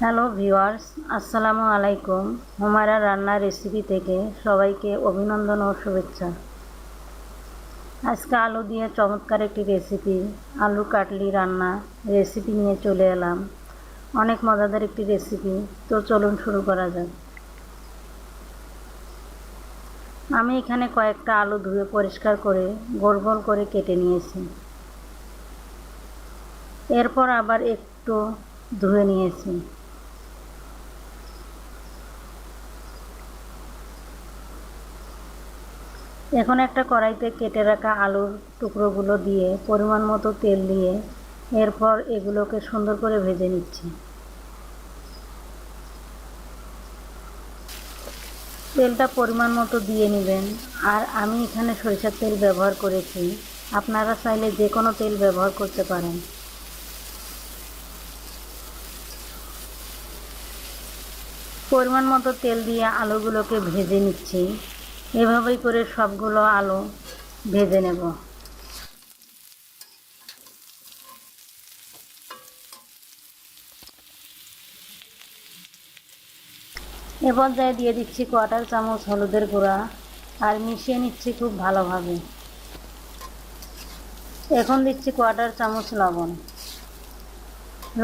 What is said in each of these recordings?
Hello viewers, আসসালামু আলাইকুম। হুমায়রা রান্নার রেসিপি থেকে সবাইকে অভিনন্দন ও শুভেচ্ছা। আজকে আলু দিয়ে চমৎকার একটি রেসিপি আলু কাটলি রান্না রেসিপি নিয়ে চলে এলাম। অনেক মজাদার একটি রেসিপি তো চলুন শুরু করা যাক। আমি এখানে কয়েকটা আলু ধুয়ে পরিষ্কার করে গোল গোল করে কেটে নিয়েছি। এরপর আবার একটু ধুয়ে নিয়েছি। এখন একটা কড়াইতে কেটে রাখা আলুর টুকরোগুলো দিয়ে পরিমাণ মতো তেল দিয়ে এরপর এগুলোকে সুন্দর করে ভেজে নিচ্ছি। তেলটা পরিমাণ মতো দিয়ে নেবেন। আর আমি এখানে সরিষার তেল ব্যবহার করেছি। আপনারা চাইলে যে কোনো তেল ব্যবহার করতে পারেন। পরিমাণ মতো তেল দিয়ে আলুগুলোকে ভেজে নিচ্ছি। এভাবেই করে সবগুলো আলু ভেজে নেব। এ পর্যায়ে দিয়ে দিচ্ছি কোয়াটার চামচ হলুদের গুঁড়া আর মিশিয়ে নিচ্ছি খুব ভালোভাবে। এখন দিচ্ছি কোয়াটার চামচ লবণ।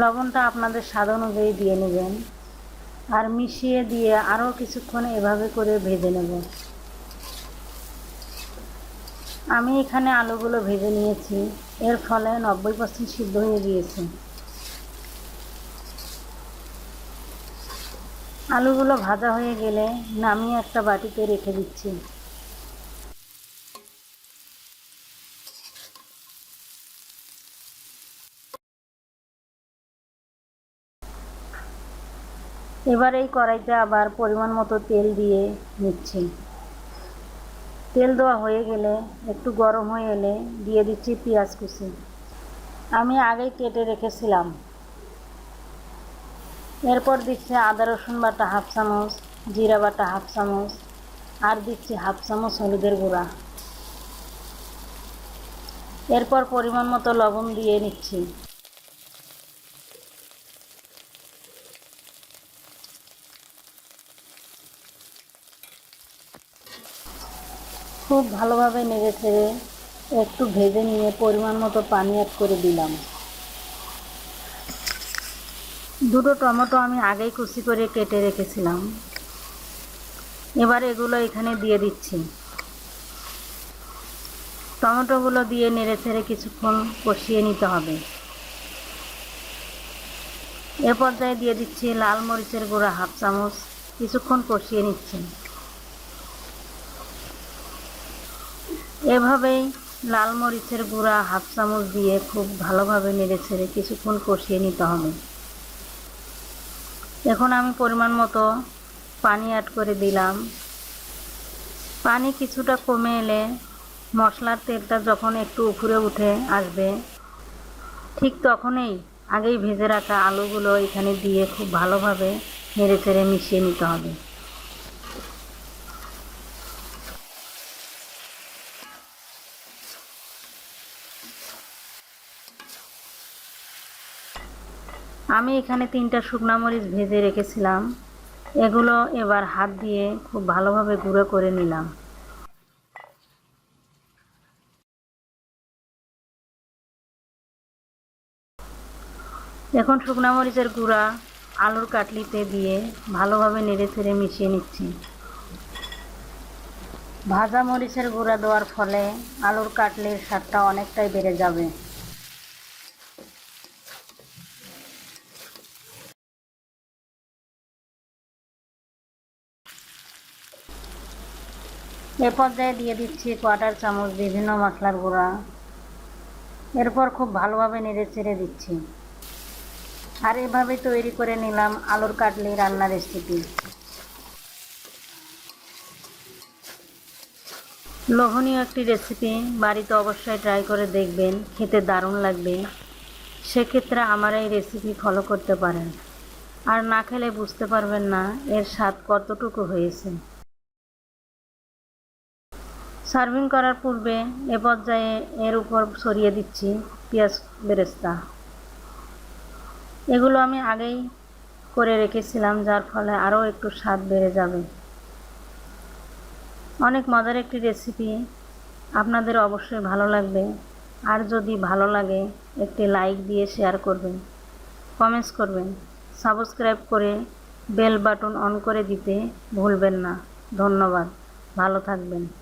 লবণটা আপনাদের স্বাদ অনুযায়ী দিয়ে নেবেন। আর মিশিয়ে দিয়ে আরও কিছুক্ষণ এভাবে করে ভেজে নেব। আমি এখানে আলুগুলো ভেজে নিয়েছি। এর ফলে নব্বই পার্সেন্ট সিদ্ধ হয়ে গিয়েছে। আলুগুলো ভাজা হয়ে গেলে নামিয়ে একটা বাটিতে রেখে দিচ্ছি। এবার এই কড়াইতে আবার পরিমাণ মতো তেল দিয়ে নিচ্ছি। তেল দেওয়া হয়ে গেলে একটু গরম হয়ে এলে দিয়ে দিচ্ছি পেঁয়াজ কুচি। আমি আগেই কেটে রেখেছিলাম। এরপর দিচ্ছি আদা, রসুন বাটা হাফ চামচ, জিরা বাটা হাফ চামচ, আর দিচ্ছি হাফ চামচ হলুদের গুঁড়া। এরপর পরিমাণ মতো লবণ দিয়ে নিচ্ছি। খুব ভালোভাবে নেড়ে ছেড়ে একটু ভেজে নিয়ে পরিমাণ মতো পানি অ্যাড করে দিলাম। দুটো টমেটো আমি আগেই কুচি করে কেটে রেখেছিলাম। এবার এগুলো এখানে দিয়ে দিচ্ছি। টমেটোগুলো দিয়ে নেড়ে ছেড়ে কিছুক্ষণ কষিয়ে নিতে হবে। এ পর্যায়ে দিয়ে দিচ্ছি লাল মরিচের গুঁড়া হাফ চামচ। কিছুক্ষণ কষিয়ে নিচ্ছি। এভাবেই লাল মরিচের গুঁড়া হাফ চামচ দিয়ে খুব ভালোভাবে নেড়ে ছেড়ে কিছুক্ষণ কষিয়ে নিতে হবে। এখন আমি পরিমাণ মতো পানি অ্যাড করে দিলাম। পানি কিছুটা কমে এলে মশলার তেলটা যখন একটু উপরে উঠে আসবে, ঠিক তখনই আগেই ভেজে রাখা আলুগুলো এখানে দিয়ে খুব ভালোভাবে নেড়ে চেড়ে মিশিয়ে নিতে হবে। আমি এখানে তিনটা শুকনা মরিচ ভেজে রেখেছিলাম। এগুলো এবার হাত দিয়ে খুব ভালোভাবে গুঁড়ো করে নিলাম। এখন শুকনা মরিচের গুঁড়া আলুর কাটলিতে দিয়ে ভালোভাবে নেড়ে ছেড়ে মিশিয়ে নিচ্ছি। ভাজা মরিচের গুঁড়া দেওয়ার ফলে আলুর কাটলির স্বাদটা অনেকটাই বেড়ে যাবে। এ পর্যায়ে দিয়ে দিচ্ছি কোয়াটার চামচ, বিভিন্ন মশলার গুঁড়া। এরপর খুব ভালোভাবে নেড়ে চেড়ে দিচ্ছি। আর এভাবে তৈরি করে নিলাম আলুর কাটলি রান্না রেসিপি। লোভনীয় একটি রেসিপি, বাড়িতে অবশ্যই ট্রাই করে দেখবেন, খেতে দারুণ লাগবে। সেক্ষেত্রে আমার এই রেসিপি ফলো করতে পারেন। আর না খেলে বুঝতে পারবেন না এর স্বাদ কতটুকু হয়েছে। সার্ভিং করার পূর্বে এ পর্যায়ে এর উপর সরিয়ে দিচ্ছি পেঁয়াজ বেরেস্তা। এগুলো আমি আগেই করে রেখেছিলাম, যার ফলে আরও একটু স্বাদ বেড়ে যাবে। অনেক মজার একটি রেসিপি। আপনাদের অবশ্যই ভালো লাগবে। আর যদি ভালো লাগে, একটি লাইক দিয়ে শেয়ার করবেন, কমেন্টস করবেন। সাবস্ক্রাইব করে বেল বাটন অন করে দিতে ভুলবেন না। ধন্যবাদ। ভালো থাকবেন।